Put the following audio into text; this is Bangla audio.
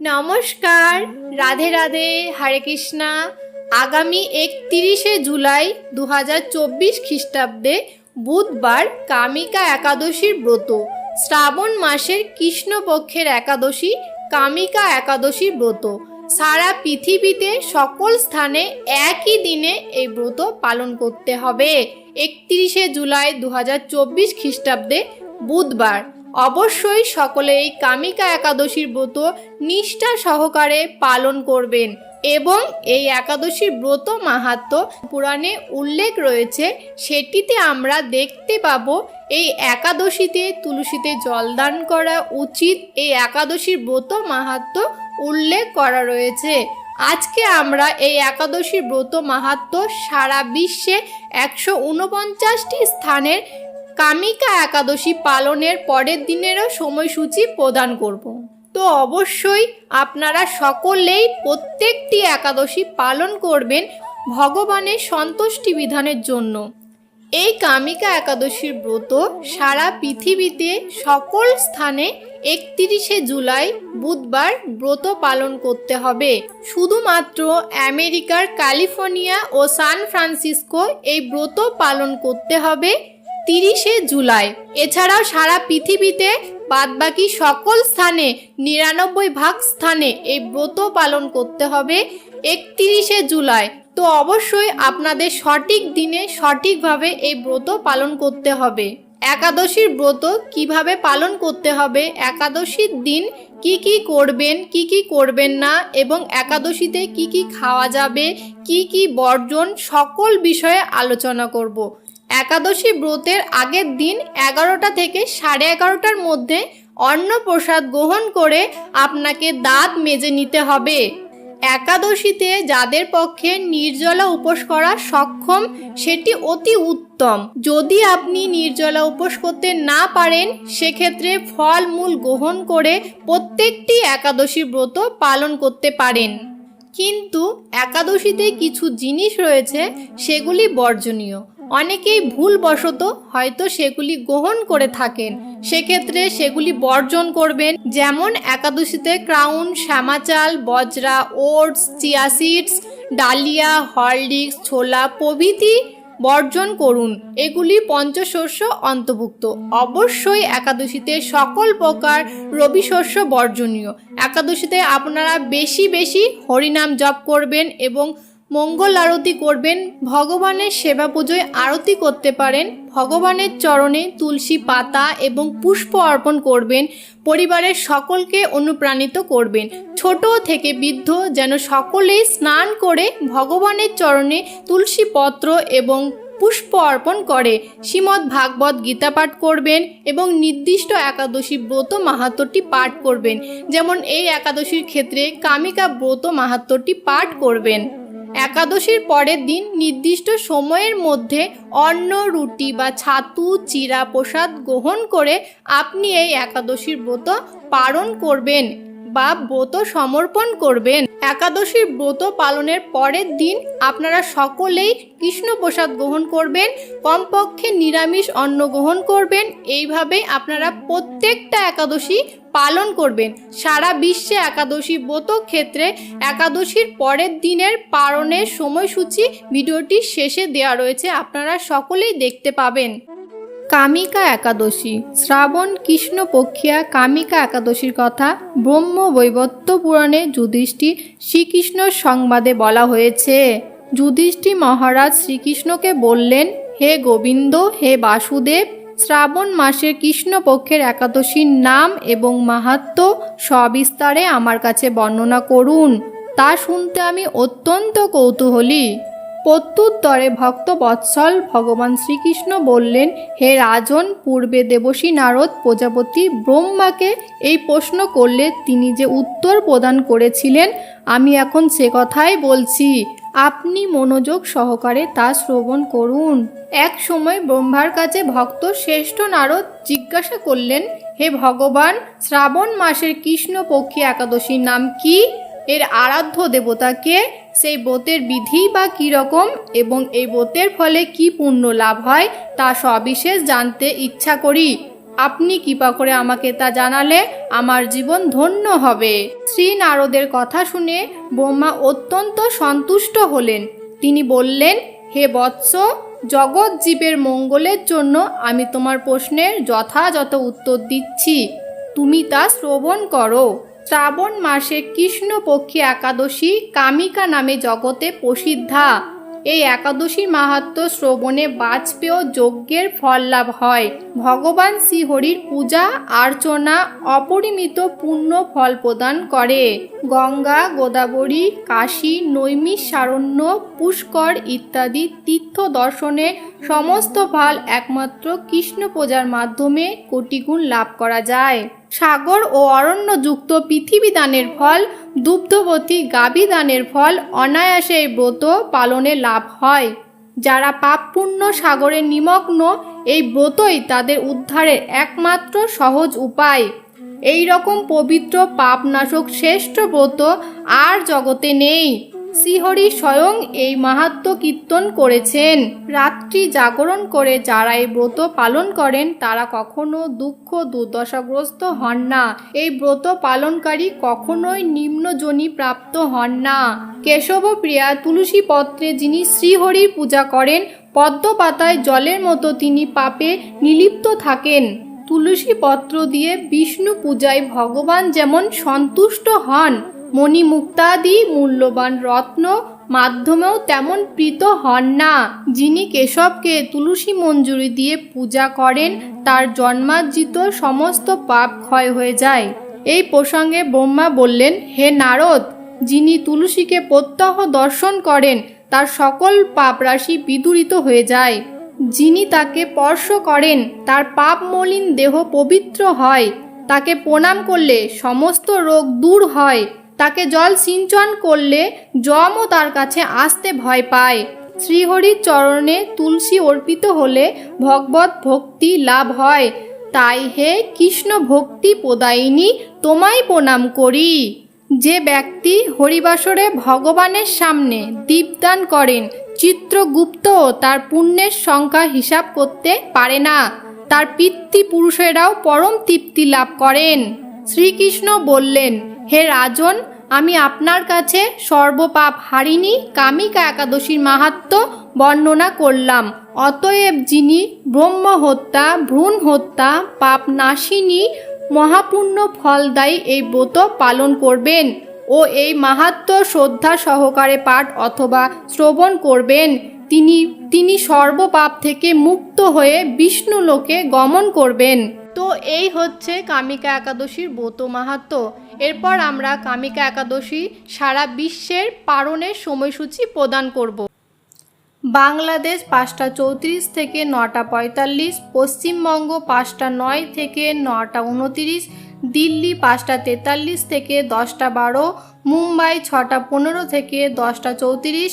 নমস্কার। রাধে রাধে, হরে কৃষ্ণা। আগামী একত্রিশে জুলাই দু হাজার চব্বিশ খ্রিস্টাব্দে বুধবার কামিকা একাদশীর ব্রত। শ্রাবণ মাসের কৃষ্ণপক্ষের একাদশী কামিকা একাদশীর ব্রত। সারা পৃথিবীতে সকল স্থানে একই দিনে এই ব্রত পালন করতে হবে। একত্রিশে জুলাই দু হাজার চব্বিশ খ্রিস্টাব্দে বুধবার। অবশ্যই সকলে এই কামিকা একাদশীর ব্রত নিষ্ঠা সহকারে পালন করবেন এবং এই একাদশীর ব্রত মাহাত্ম পুরাণে উল্লেখ রয়েছে, সেটিতে আমরা দেখতে পাবো এই একাদশীতে তুলসীতে জলদান করা উচিত। এই একাদশীর ব্রত মাহাত্ম উল্লেখ করা রয়েছে। আজকে আমরা এই একাদশীর ব্রত মাহাত্ম সারা বিশ্বে একশো উনপঞ্চাশটি স্থানের কামিকা একাদশী পালনের পরের দিনেরও সময়সূচি প্রদান করব। তো অবশ্যই আপনারা সকলেই প্রত্যেকটি একাদশী পালন করবেন ভগবানের সন্তুষ্টি বিধানের জন্য। এই কামিকা একাদশীর ব্রত সারা পৃথিবীতে সকল স্থানে একত্রিশে জুলাই বুধবার ব্রত পালন করতে হবে। শুধুমাত্র আমেরিকার ক্যালিফোর্নিয়া ও সান ফ্রান্সিসকো এই ব্রত পালন করতে হবে। তিরিশে জুলাই। এছাড়াও সারা পৃথিবীতে বাদবাকি সকল স্থানে, নিরানব্বই ভাগ স্থানে এই ব্রত পালন করতে হবে একত্রিশে জুলাই। তো অবশ্যই আপনাদের সঠিক দিনে সঠিকভাবে এই ব্রত পালন করতে হবে। একাদশীর ব্রত কীভাবে পালন করতে হবে, একাদশীর দিন কি কি করবেন, কি কি করবেন না, এবং একাদশীতে কি কি খাওয়া যাবে, কি কি বর্জন, সকল বিষয়ে আলোচনা করব। একাদশী ব্রতের আগের দিন এগারোটা থেকে সাড়ে এগারোটার মধ্যে অন্নপ্রসাদ গ্রহণ করে আপনাকে দাঁত মেজে নিতে হবে। একাদশীতে যাদের পক্ষে নির্জলা উপোস করা সক্ষম, সেটি অতি উত্তম। যদি আপনি নির্জলা উপোস করতে না পারেন, সেক্ষেত্রে ফল মূল গ্রহণ করে প্রত্যেকটি একাদশী ব্রত পালন করতে পারেন। কিন্তু একাদশীতে কিছু জিনিস রয়েছে, সেগুলি বর্জনীয়। অনেকেই ভুলবশত হয়তো সেগুলি গ্রহণ করে থাকেন। সেক্ষেত্রে সেগুলি বর্জন করবেন, যেমন একাদশীতে ক্রাউন, শ্যামাচাল, বজরা, ওটস, চিয়া সিডস, ডালিয়া, হরলিক্স, ছোলা প্রভৃতি বর্জন করুন। এগুলি পঞ্চশস্য অন্তর্ভুক্ত। অবশ্যই একাদশীতে সকল প্রকার রবি শস্য বর্জনীয়। একাদশীতে আপনারা বেশি বেশি হরিনাম জপ করবেন এবং মঙ্গল আরতি করবেন, ভগবানের সেবা পুজোয় আরতি করতে পারেন, ভগবানের চরণে তুলসী পাতা এবং পুষ্প অর্পণ করবেন, পরিবারের সকলকে অনুপ্রাণিত করবেন। ছোট থেকে বৃদ্ধ যেন সকলেই স্নান করে ভগবানের চরণে তুলসী পত্র এবং পুষ্প অর্পণ করে। শ্রীমদ্ ভাগবত গীতা পাঠ করবেন এবং নির্দিষ্ট একাদশী ব্রত মাহাত্মটি পাঠ করবেন। যেমন এই একাদশীর ক্ষেত্রে কামিকা ব্রত মাহাত্মটি পাঠ করবেন। একাদশীর পরের দিন নির্দিষ্ট সময়ের মধ্যে অন্ন, রুটি বা ছাতু চিরা প্রসাদ গ্রহণ করে আপনি এই একাদশীর ব্রত পালন করবেন। বা ব্রত সমর্পণ করবেন। একাদশীর ব্রত পালনের পরের দিন আপনারা সকলেই কৃষ্ণ প্রসাদ গ্রহণ করবেন, কমপক্ষে নিরামিষ অন্ন গ্রহণ করবেন। এইভাবেই আপনারা প্রত্যেকটা একাদশী পালন করবেন। সারা বিশ্বে একাদশী ব্রত ক্ষেত্রে একাদশীর পরের দিনের পালনের সময়সূচি ভিডিওটির শেষে দেওয়া রয়েছে, আপনারা সকলেই দেখতে পাবেন। কামিকা একাদশী। শ্রাবণ কৃষ্ণপক্ষিয়া কামিকা একাদশীর কথা ব্রহ্ম বৈবত্য পুরাণে যুধিষ্ঠির শ্রীকৃষ্ণর সংবাদে বলা হয়েছে। যুধিষ্ঠি মহারাজ শ্রীকৃষ্ণকে বললেন, হে গোবিন্দ, হে বাসুদেব, শ্রাবণ মাসের কৃষ্ণপক্ষের একাদশীর নাম এবং মাহাত্ম সবিস্তারে আমার কাছে বর্ণনা করুন। তা শুনতে আমি অত্যন্ত কৌতূহলী। প্রত্যুত্তরে ভক্ত বৎসল ভগবান শ্রীকৃষ্ণ বললেন, হে রাজন, পূর্বে দেবশী নারদ প্রজাপতি ব্রহ্মাকে এই প্রশ্ন করলে তিনি যে উত্তর প্রদান করেছিলেন, আমি এখন সে কথাই বলছি। আপনি মনোযোগ সহকারে তা শ্রবণ করুন। এক সময় ব্রহ্মার কাছে ভক্ত শ্রেষ্ঠ নারদ জিজ্ঞাসা করলেন, হে ভগবান, শ্রাবণ মাসের কৃষ্ণপক্ষী একাদশীর নাম কি? এর আরাধ্য দেবতাকে সেই ব্রতের বিধি বা কী রকম এবং এই ব্রতের ফলে কি পুণ্য লাভ হয় তা সবিশেষ জানতে ইচ্ছা করি। আপনি কৃপা করে আমাকে তা জানালে আমার জীবন ধন্য হবে। শ্রী নারদের কথা শুনে ব্রহ্মা অত্যন্ত সন্তুষ্ট হলেন। তিনি বললেন, হে বৎস, জগৎ জীবের মঙ্গলের জন্য আমি তোমার প্রশ্নের যথাযথ উত্তর দিচ্ছি। তুমি তা শ্রবণ করো। শ্রাবণ মাসে কৃষ্ণপক্ষী একাদশী কামিকা নামে জগতে প্রসিদ্ধা। এই একাদশী মাহাত্ম শ্রবণে বাজপেয় যজ্ঞের ফল লাভ হয়। ভগবান শ্রীহরির পূজা, অর্চনা, অপরিমিত পূর্ণ ফল প্রদান করে। গঙ্গা, গোদাবরী, কাশী নৈমিষারণ্য পুষ্কর ইত্যাদি তীর্থ দর্শনে সমস্ত ফল একমাত্র কৃষ্ণ পূজার মাধ্যমে কোটিগুণ লাভ করা যায়। সাগর ও অরণ্য যুক্ত পৃথিবী দানের ফল, দুগ্ধবতী গাভী দানের ফল অনায়াসে ব্রত পালনে লাভ হয়। যারা পাপপূর্ণ সাগরে নিমগ্ন, এই ব্রতই তাদের উদ্ধারের একমাত্র সহজ উপায়। এই রকম পবিত্র পাপনাশক শ্রেষ্ঠ ব্রত আর জগতে নেই। শ্রীহরি স্বয়ং এই মাহাত্ম কীর্তন করেছেন। রাত্রি জাগরণ করে যারা এই ব্রত পালন করেন, তারা কখনো দুঃখ দুর্দশাগ্রস্ত হন না। এই ব্রত পালনকারী কখনোই নিম্নজনী প্রাপ্ত হন না। কেশব প্রিয়া তুলসী পত্রে যিনি শ্রীহরির পূজা করেন পদ্ম পাতায় জলের মতো তিনি পাপে নিলিপ্ত থাকেন। তুলসী পত্র দিয়ে বিষ্ণু পূজায় ভগবান যেমন সন্তুষ্ট হন মণিমুক্তাদি মূল্যবান রত্ন মাধ্যমেও তেমন প্রীত হন না, যিনি কেশবকে তুলসী মঞ্জুরি দিয়ে পূজা করেন, তার জন্মার্জিত সমস্ত পাপ ক্ষয় হয়ে যায়। এই প্রসঙ্গে ব্রহ্মা বললেন, হে নারদ, যিনি তুলসীকে প্রত্যহ দর্শন করেন, তার সকল পাপ রাশি বিদূরিত হয়ে যায়। যিনি তাকে স্পর্শ করেন, তার পাপ মলিন দেহ পবিত্র হয়। তাকে প্রণাম করলে সমস্ত রোগ দূর হয়। তাকে জল সিঞ্চন করলে যমও তার কাছে আসতে ভয় পায়। শ্রীহরির চরণে তুলসী অর্পিত হলে ভগবত ভক্তি লাভ হয়। তাই হে কৃষ্ণ ভক্তি প্রদায়িনী, তোমায় প্রণাম করি। যে ব্যক্তি হরিবাসরে ভগবানের সামনে দীপদান করেন, চিত্রগুপ্ত তার পুণ্যের সংখ্যা হিসাব করতে পারে না। তার পিতৃপুরুষেরাও পরম তৃপ্তি লাভ করেন। শ্রীকৃষ্ণ বললেন হে রাজন, আমি আপনার কাছে সর্বপাপ হারিনি কামিকা একাদশীর মাহাত্ম বর্ণনা করলাম। অতএব যিনি ব্রহ্ম হত্যা ভ্রূণ হত্যা পাপ নাশিনী মহাপুণ্য ফলদায়ী এই ব্রত পালন করবেন ও এই মাহাত্ম শ্রদ্ধা সহকারে পাঠ অথবা শ্রবণ করবেন, তিনি তিনি সর্বপাপ থেকে মুক্ত হয়ে বিষ্ণু লোকে গমন করবেন। তো এই হচ্ছে কামিকা একাদশীর ব্রত মাহাত্ম। এরপর আমরা কামিকা একাদশী সারা বিশ্বের পালনের সময়সূচি প্রদান করব। বাংলাদেশ পাঁচটা চৌত্রিশ থেকে নটা পঁয়তাল্লিশ, পশ্চিমবঙ্গ পাঁচটা নয় থেকে নটা উনতিরিশ, দিল্লি পাঁচটা তেতাল্লিশ থেকে দশটা বারো, মুম্বাই ছটা পনেরো থেকে দশটা চৌত্রিশ